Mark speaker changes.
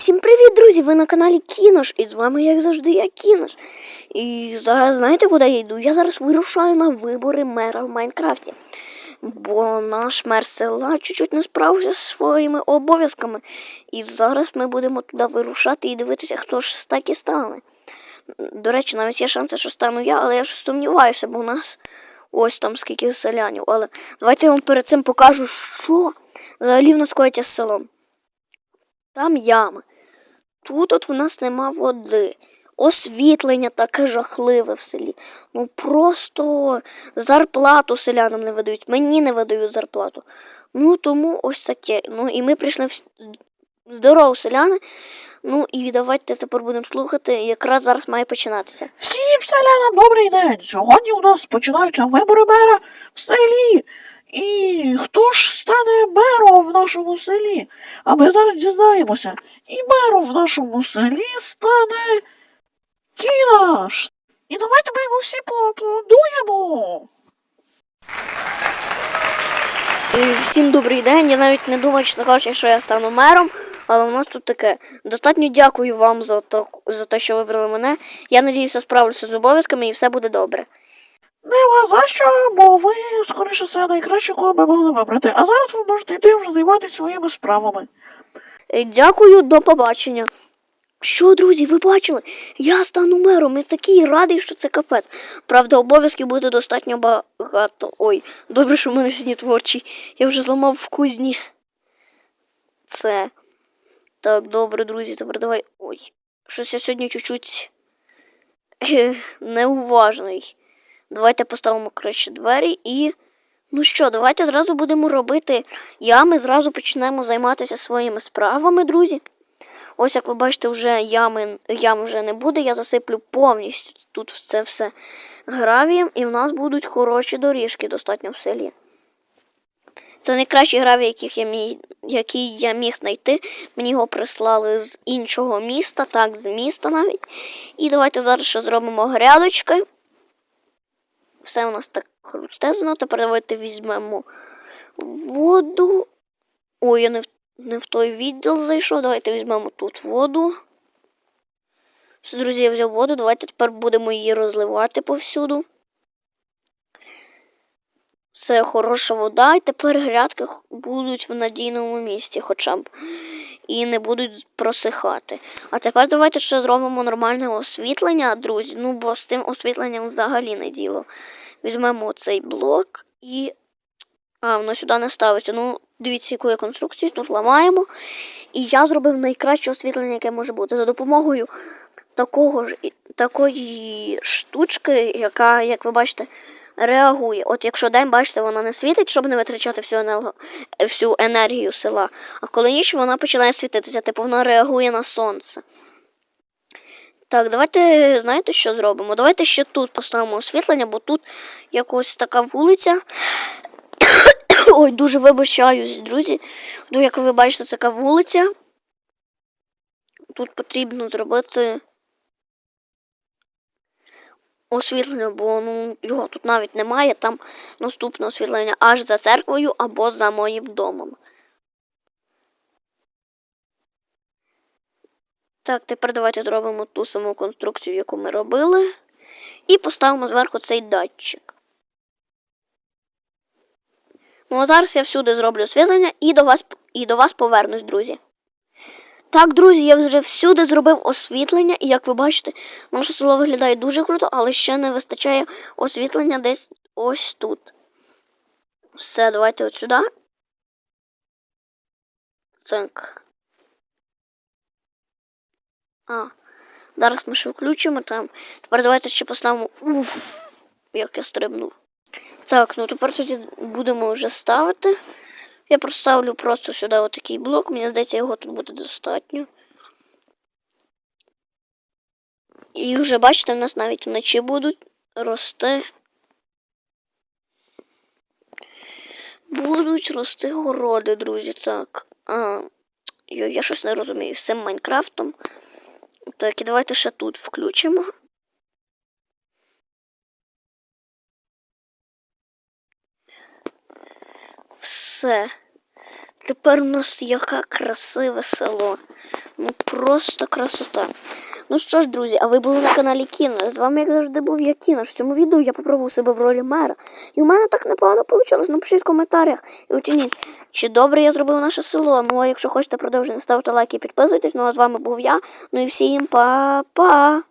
Speaker 1: Всім привіт, друзі! Ви на каналі Кінош, і з вами, як завжди, я Кінош. І зараз знаєте, куди я йду? Я зараз вирушаю на вибори мера в Майнкрафті. Бо наш мер села чуть-чуть не справився зі своїми обов'язками. І зараз ми будемо туди вирушати і дивитися, хто ж так і стане. До речі, навіть є шанси, що стану я, але я щось сумніваюся, бо у нас ось там скільки селянів. Але давайте я вам перед цим покажу, що взагалі в нас коїться з селом. Там ями. Тут от в нас нема води. Освітлення таке жахливе в селі. Ну просто зарплату селянам не видають. Мені не видають зарплату. Ну тому ось таке. Ну і ми прийшли в здорово, селяни. Ну і давайте тепер будемо слухати. Якраз зараз має починатися.
Speaker 2: Всім селянам добрий день! Сьогодні у нас починаються вибори мера в селі. І хто ж стане мером в нашому селі? А ми зараз дізнаємося. І мером в нашому селі стане Кінаш. І давайте ми йому всі поаплодуємо.
Speaker 1: Всім добрий день. Я навіть не думав, чесно кажучи, що я стану мером. Але у нас тут таке. Достатньо дякую вам за, то, за те, що вибрали мене. Я надіюся, справлюся з обов'язками і все буде добре.
Speaker 2: Нема за що, бо ви, скоріше все, найкраще, кого ми могли вибрати. А зараз ви можете йти вже займатися своїми справами.
Speaker 1: Е, Дякую, до побачення. Що, друзі, ви бачили? Я стану мером і такий радий, що це капець. Правда, обов'язків буде достатньо багато. Ой, добре, що в мене сьогодні творчий. Я вже зламав в кузні. Це. Так, добре, друзі, тепер давай. Ой. Щось я сьогодні чуть-чуть неуважний. Давайте поставимо краще двері і. Ну що, давайте зразу будемо робити ями, зразу почнемо займатися своїми справами, друзі. Ось як ви бачите, вже ями, ям вже не буде. Я засиплю повністю тут це все гравієм, і в нас будуть хороші доріжки достатньо в селі. Це найкращі гравії, яких я міг, які я міг знайти. Мені його прислали з іншого міста, так, з міста навіть. І давайте зараз ще зробимо грядочки. Все у нас так крутезно. Тепер давайте візьмемо воду. Ой, я не в, не в той відділ зайшов. Давайте візьмемо тут воду. Все, друзі, я взяв воду. Давайте тепер будемо її розливати повсюду. Все хороша вода, і тепер грядки будуть в надійному місці хоча б. І не будуть просихати. А тепер давайте ще зробимо нормальне освітлення, друзі. Ну, бо з тим освітленням взагалі не діло. Візьмемо цей блок і. А, воно сюди не ставиться. Ну, дивіться, яку я конструкцію тут ламаємо. І я зробив найкраще освітлення, яке може бути. За допомогою такого ж такої штучки, яка, як ви бачите, реагує. От якщо день, бачите, вона не світить, щоб не витрачати всю енергію, всю енергію села. А коли ніч вона починає світитися, типу вона реагує на сонце. Так, давайте, знаєте, що зробимо? Давайте ще тут поставимо освітлення, бо тут якось така вулиця. Ой, дуже вибачаюсь, друзі. Ну, як ви бачите, така вулиця. Тут потрібно зробити освітлення, бо ну, його тут навіть немає. Там наступне освітлення аж за церквою або за моїм домом. Так, тепер давайте зробимо ту саму конструкцію, яку ми робили. І поставимо зверху цей датчик. Ну, а зараз я всюди зроблю освітлення і до вас, і до вас повернусь, друзі. Так, друзі, я вже всюди зробив освітлення, і як ви бачите, наше село виглядає дуже круто, але ще не вистачає освітлення десь ось тут. Все, давайте от сюди. Так. А, зараз ми ще включимо там. Тепер давайте ще поставимо. Уф, як я стрибнув. Так, ну тепер тоді будемо вже ставити. Я проставлю просто сюди отакий блок. Мені здається, його тут буде достатньо. І вже бачите, в нас навіть вночі будуть рости. Будуть рости городи, друзі. Так. А, я щось не розумію з цим Майнкрафтом. Так, і давайте ще тут включимо. Все. Тепер у нас яке красиве село. Ну просто красота. Ну що ж, друзі, а ви були на каналі Кіно. З вами, як завжди, був я Кіно. В цьому відео я попробував себе в ролі мера. І у мене так непогано вийшло. Напишіть в коментарях і оцініть, чи добре я зробив наше село. Ну а якщо хочете продовження, ставте лайки і підписуйтесь. Ну а з вами був я. Ну і всім па-па!